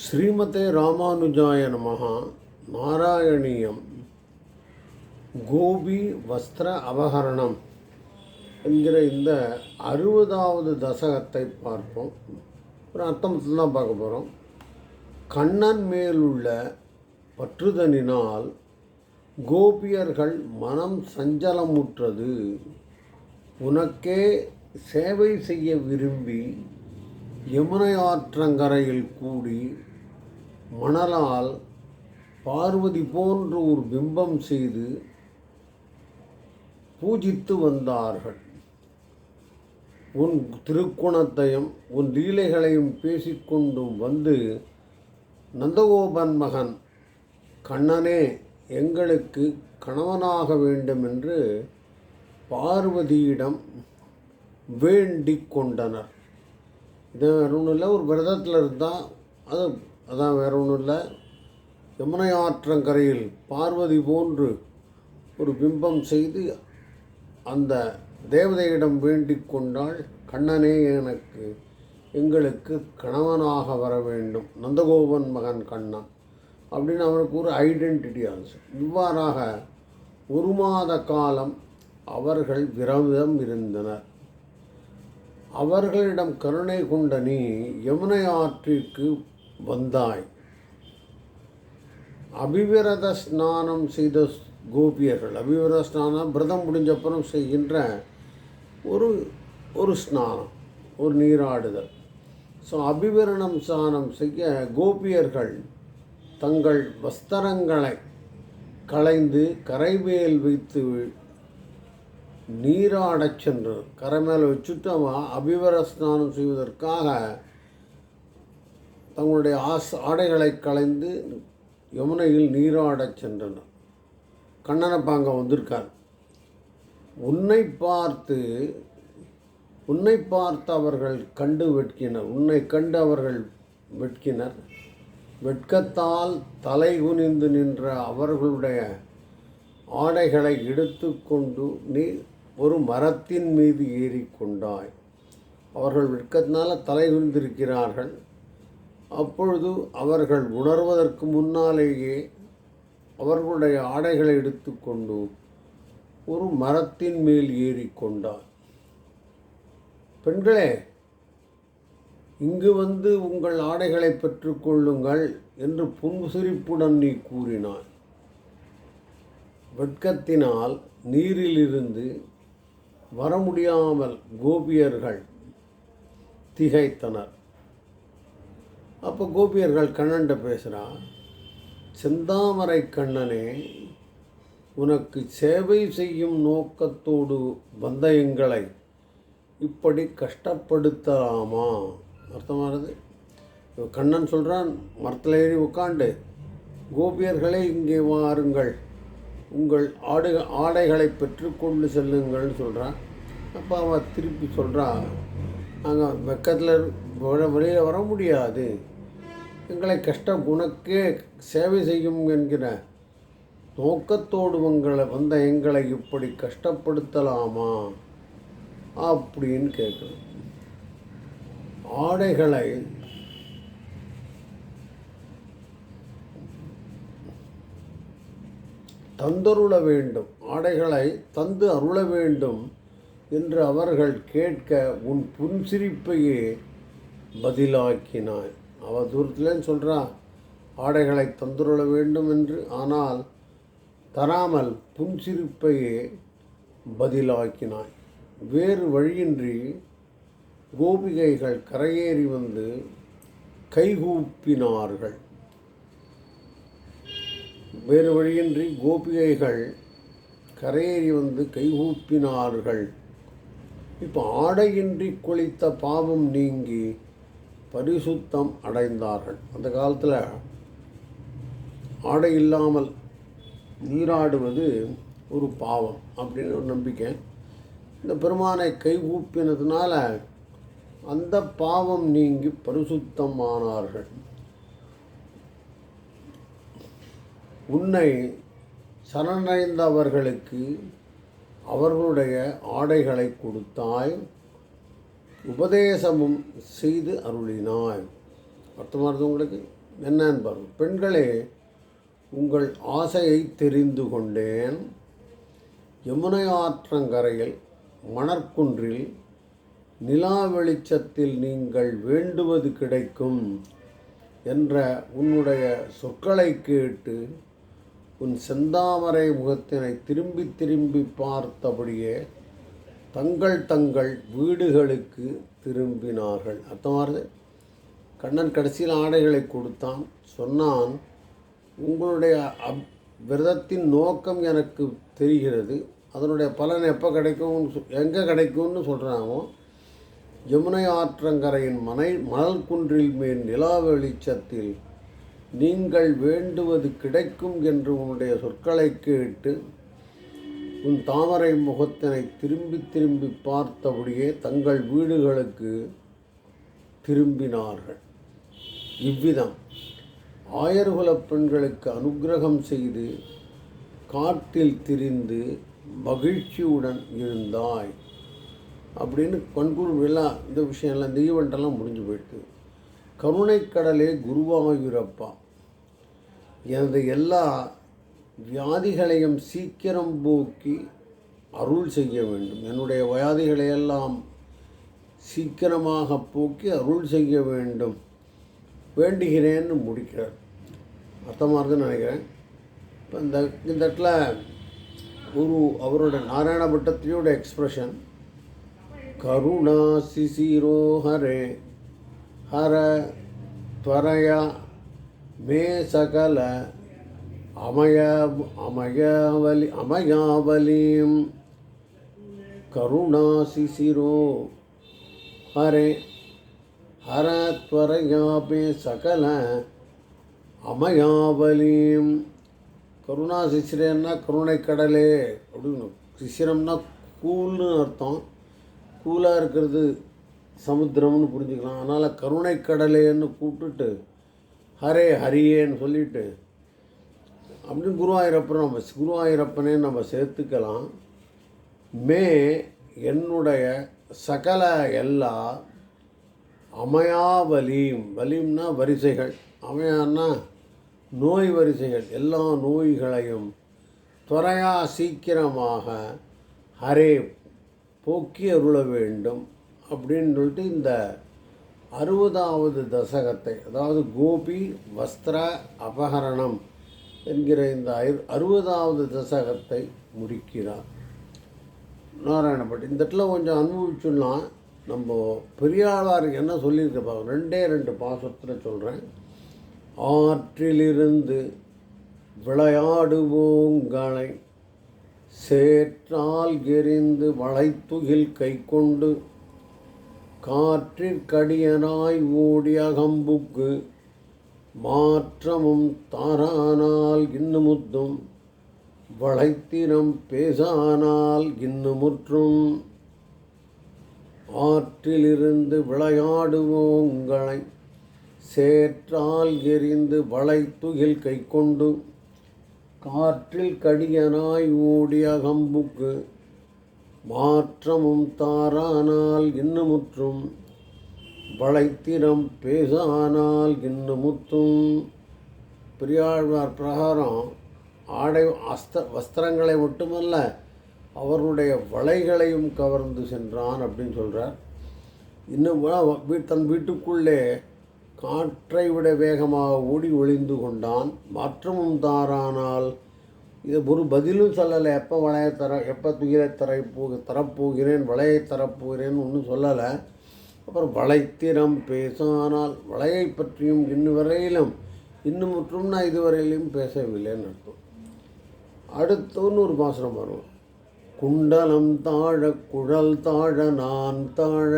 ஸ்ரீமதே ராமானுஜாய மகா நாராயணியம். கோபி வஸ்திர அபகரணம் என்கிற இந்த அறுபதாவது தசகத்தை பார்ப்போம். ஒரு அர்த்தமத்தில் தான் பார்க்க போகிறோம் கண்ணன் மேலுள்ள பற்றுதனினால் கோபியர்கள் மனம் சஞ்சலமுற்றது. உனக்கே சேவை செய்ய விரும்பி யமுனை ஆற்றங்கரையில் கூடி மணலால் பார்வதி போன்று ஒரு பிம்பம் செய்து பூஜித்து வந்தார்கள். உன் திருக்குணத்தையும் உன் லீலைகளையும் பேசிக்கொண்டும் வந்து நந்தகோபன் மகன் கண்ணனே எங்களுக்கு கணவனாக வேண்டும் என்று பார்வதியிடம் வேண்டிக் கொண்டனர். இது வேற ஒன்றும் இல்லை ஒரு விரதத்தில் இருந்தால் அது அதான் வேறு ஒன்றும் இல்லை. யமுனை ஆற்றங்கரையில் பார்வதி போன்று ஒரு பிம்பம் செய்து அந்த தேவதையிடம் வேண்டிக் கொண்டால் கண்ணனே எனக்கு எங்களுக்கு கணவனாக வர வேண்டும். நந்தகோபன் மகன் கண்ணன் அப்படின்னு அவனுக்கு ஒரு ஐடென்டிட்டி ஆச்சு இவ்வாறாக ஒரு மாத காலம் அவர்கள் விரதம் இருந்தனர். அவர்களிடம் கருணை கொண்ட நீ யமுனை ஆற்றிற்கு வந்தாய். அபிவிரத ஸ்நானம் செய்த கோபியர்கள் அபிவிரத ஸ்நானம் விரதம் முடிஞ்சப்புறம் செய்கின்ற ஒரு ஒரு ஸ்நானம் ஒரு நீராடுதல். ஸோ அபிவிரணம் ஸ்நானம் செய்ய கோபியர்கள் தங்கள் வஸ்திரங்களை களைந்து கரைவேல் வைத்து நீராடச் சென்று கரை மேலே வச்சுட்டு அவன் அபிவர ஸ்நானம் செய்வதற்காக தங்களுடைய ஆஸ் ஆடைகளை களைந்து யமுனையில் நீராடச் சென்றனர். கண்ணனப்பா அங்கே வந்திருக்கார். உன்னை பார்த்து உன்னை பார்த்து அவர்கள் கண்டு வெட்கினர். உன்னை கண்டு அவர்கள் வெட்கினர். வெட்கத்தால் தலை குனிந்து நின்ற அவர்களுடைய ஆடைகளை எடுத்துக்கொண்டு நீ ஒரு மரத்தின் மீது ஏறிக்கொண்டாய். அவர்கள் வெட்கத்தினால் தலைகுந்திருக்கிறார்கள் அப்பொழுது அவர்கள் உணர்வதற்கு முன்னாலேயே அவர்களுடைய ஆடைகளை எடுத்துக்கொண்டு ஒரு மரத்தின் மேல் ஏறிக்கொண்டார் பெண்களே இங்கு வந்து உங்கள் ஆடைகளை பெற்றுக்கொள்ளுங்கள் என்று புன்சிரிப்புடன் நீ கூறினாய். வெட்கத்தினால் நீரிலிருந்து வர முடியாமல் கோபியர்கள் திகைத்தனர். அப்போ கோபியர்கள் கண்ணன்ட்ட பேசுகிறான் செந்தாமரை கண்ணனே உனக்கு சேவை செய்யும் நோக்கத்தோடு வந்த எங்களை இப்படி கஷ்டப்படுத்தலாமா? அர்த்தமானது. கண்ணன் சொல்கிறான் மரத்தில் ஏறி உட்காண்டு கோபியர்களே இங்கே வாருங்கள். உங்கள் ஆடு ஆடைகளை பெற்றுக்கொண்டு செல்லுங்கள்னு சொல்கிறான் அப்போ அவன் திருப்பி சொல்கிறான் நாங்கள் வெக்கத்தில் வெளியில் வர முடியாது. எங்களை கஷ்டம் உனக்கே சேவை செய்யும் என்கிற நோக்கத்தோடு உங்களை வந்த எங்களை இப்படி கஷ்டப்படுத்தலாமா? அப்படின்னு கேட்குறோம் ஆடைகளை தந்தருள வேண்டும். ஆடைகளை தந்து அருள வேண்டும் என்று அவர்கள் கேட்க உன் புன்சிரிப்பையே பதிலாக்கினாய். அவ தூரத்துலேன்னு சொல்கிறா ஆடைகளை தந்துருள வேண்டும் என்று. ஆனால் தராமல் புன்சிரிப்பையே பதிலாக்கினாய். வேறு வழியின்றி கோபிகைகள் கரையேறி வந்து கைகூப்பினார்கள். வேறு வழியின்றி கோபிகைகள் கரையேறி வந்து கைகூப்பினார்கள். இப்போ ஆடையின்றி குளித்த பாவம் நீங்கி பரிசுத்தம் அடைந்தார்கள். அந்த காலத்தில் ஆடை இல்லாமல் நீராடுவது ஒரு பாவம் அப்படின்னு ஒரு நம்பிக்கை. இந்த பெருமானை கைகூப்பினதுனால அந்த பாவம் நீங்கி பரிசுத்தமானார்கள். உன்னை சரணடைந்தவர்களுக்கு அவர்களுடைய ஆடைகளை கொடுத்தாய் உபதேசமும் செய்து அருளினாய். அர்த்தமானது உங்களுக்கு? என்னன்னு பெண்களே உங்கள் ஆசையை தெரிந்து கொண்டேன். யமுனை ஆற்றங்கரையில் மணற்குன்றில் நிலா வெளிச்சத்தில் நீங்கள் வேண்டுவது கிடைக்கும் என்ற உன்னுடைய சொற்களை கேட்டு உன் செந்தாமரை முகத்தினை திரும்பி திரும்பி பார்த்தபடியே தங்கள் தங்கள் வீடுகளுக்கு திரும்பினார்கள். அர்த்தமாறுது கண்ணன் கடைசியில் ஆடைகளை கொடுத்தான். சொன்னான் உங்களுடைய அப் விரதத்தின் நோக்கம் எனக்கு தெரிகிறது. அதனுடைய பலன் எப்போ கிடைக்கும்னு எங்கே கிடைக்கும்னு சொல்கிறாங்க யமுனை ஆற்றங்கரையின் மனை மணல் குன்றில் மேல் நிலா வெளிச்சத்தில் நீங்கள் வேண்டுவது கிடைக்கும் என்று உன்னுடைய சொற்களை கேட்டு உன் தாமரை முகத்தினை திரும்பி திரும்பி பார்த்தபடியே தங்கள் வீடுகளுக்கு திரும்பினார்கள். இவ்விதம் ஆயர்குலப் பெண்களுக்கு அனுக்கிரகம் செய்து காட்டில் திரிந்து மகிழ்ச்சியுடன் இருந்தாய். அப்படின்னு கண்கூர் விழா இந்த விஷயம்லாம் இந்த ஈவெண்ட்டெல்லாம் முடிஞ்சு போயிட்டு. கருணைக்கடலே குருவாயூரப்பா. எனது எல்லா வியாதிகளையும் சீக்கிரம் போக்கி அருள் செய்ய வேண்டும் என்னுடைய வியாதிகளையெல்லாம் சீக்கிரமாக போக்கி அருள் செய்ய வேண்டும் வேண்டுகிறேன்னு முடிக்கிறார் அர்த்தமாக இருக்குன்னு நினைக்கிறேன் இப்போ இந்த இந்த இடத்துல ஒரு அவரோட நாராயண பட்டத்திரியோட எக்ஸ்பிரஷன் கருணா சிசிரோ ஹரே ஹர त्वरया மே சகல அமய அமயாவலி அமயாவலியும் கருணாசிசிரோ ஹரே. ஹரத்வரயாபே சகல அமயாவலியும் கருணா சிசிரேன்னா கருணை கடலே அப்படின்னு. சிசிரம்னா கூல்னு அர்த்தம். கூலாக இருக்கிறது சமுத்திரம்னு புரிஞ்சுக்கலாம். அதனால் கருணை கூப்பிட்டுட்டு ஹரே ஹரியேன்னு சொல்லிட்டு அப்படின்னு குருவாயூரப்பன் நம்ம குருவாயூரப்பனே நம்ம சேர்த்துக்கலாம். மே என்னுடைய சகல எல்லா அமையா வலியும் வலீம்னா வரிசைகள். அமையான்னா நோய் வரிசைகள். எல்லா நோய்களையும் துறையா சீக்கிரமாக ஹரே போக்கி அருள வேண்டும் அப்படின்னு சொல்லிட்டு இந்த அறுபதாவது தசகத்தை அதாவது கோபி வஸ்திர அபகரணம் என்கிற இந்த ஐ- அறுபதாவது தசகத்தை முடிக்கிறார். நாராயணப்பட்டு இந்த இடத்துல கொஞ்சம் அனுபவிச்சுன்னா நம்ம பெரியாளார் என்ன சொல்லியிருக்க ரெண்டே ரெண்டு பாசத்தில் சொல்கிறேன் ஆற்றிலிருந்து விளையாடுவோங்களை சேற்றால் எரிந்து வளைத்துகில் கை கொண்டு காற்றிற்கடியனாய் ஓடிய அகம்புக்கு மாற்றமும் தாரானால் இன்னுமுத்தும் வளைத்திரம் பேசானால் இன்னுமுற்றும். ஆற்றிலிருந்து விளையாடுவோங்களை சேற்றால் எரிந்து வளைத்துகில் கை கொண்டு காற்றில் கடியனாய் ஓடிய அகம்புக்கு மாற்றமும் தாரானால் இன்னுமுற்றும் வளைத்திரம் பேசானால் இன்னுமுத்தும் பெரியாழ்வார் பிரகாரம் ஆடை அஸ்த வஸ்திரங்களை மட்டுமல்ல அவருடைய வளைகளையும் கவர்ந்து சென்றான் அப்படின்னு சொல்கிறார் இன்னும் வீ- தன் வீட்டுக்குள்ளே காற்றை விட வேகமாக ஓடி ஒளிந்து கொண்டான். மாற்றமும் தாரானால் இது ஒரு பதிலும் சொல்லலை. எப்போ வளைய தர எப்போ துயிலை தர போ தரப்போகிறேன் வளையை தரப்போகிறேன் ஒன்றும் சொல்லலை. அப்புறம் வளைத்திறம் பேசானால் வளையை பற்றியும் இன்னும் வரையிலும் இன்னும் மற்றும் நான் இதுவரையிலும் பேசவில்லைன்னு அர்த்தம். அடுத்தோன்னு ஒரு பாசனம் வரும் குண்டலம் தாழ குழல் தாழ நான் தாழ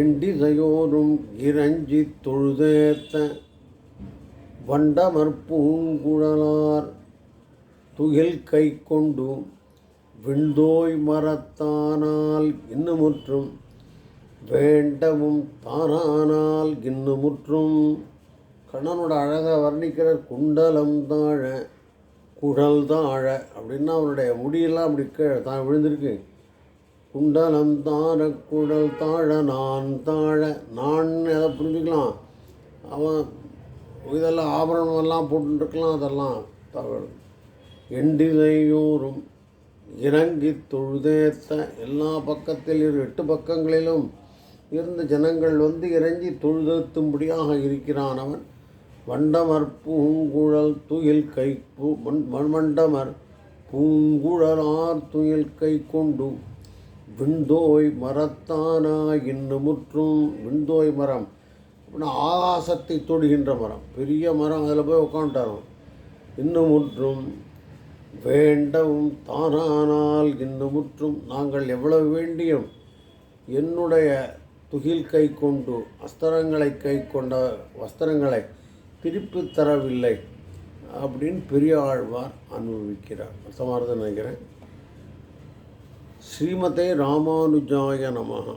எண்டிசையோரும் இறஞ்சி தொழுதேத்த வண்டமற்பூங்குழலார் துகில் கை கொண்டு விண்டோய் மரத்தானால் இன்னுமுற்றும் வேண்டவும் தானானால் இன்னுமுற்றும். கண்ணனோட அழகை வர்ணிக்கிற குண்டலம் தாழ குழல் தாழ அப்படின்னா அவனுடைய முடியெல்லாம் அப்படி கீழே தான் விழுந்திருக்கு. குண்டலம் தாழ குழல் தாழ நான் தாழ நான் எதை புரிஞ்சுக்கலாம். அவன் இதெல்லாம் ஆபரணமெல்லாம் போட்டுருக்கலாம் அதெல்லாம் தவறு. எண்டிலையூரும் இறங்கி தொழுதேத்த எல்லா பக்கத்திலும் எட்டு பக்கங்களிலும் இருந்த ஜனங்கள் வந்து இறங்கி தொழுதத்தும்படியாக இருக்கிறான் அவன் வண்டமர் பூங்குழல் துயில் கை பூ மண் பூங்குழலார் துயில் கை கொண்டு விண்டோய் மரத்தானா இன்னுமுற்றும் விண்டோய் மரம். அப்படின்னா ஆகாசத்தை தொடுகின்ற மரம். பெரிய மரம் அதில் போய் உட்காண்டாருவோம் இன்னும் முற்றும் வேண்டவும் தானானால் இன்னுமுற்றும் நாங்கள் எவ்வளவு வேண்டியும் என்னுடைய துகில் கை கொண்டு அஸ்திரங்களை கை கொண்ட வஸ்திரங்களை திருப்பி தரவில்லை அப்படின்னு பெரிய ஆழ்வார் அனுபவிக்கிறார். அர்த்தமாக நினைக்கிறேன். ஸ்ரீமதே ராமானுஜாய நமகா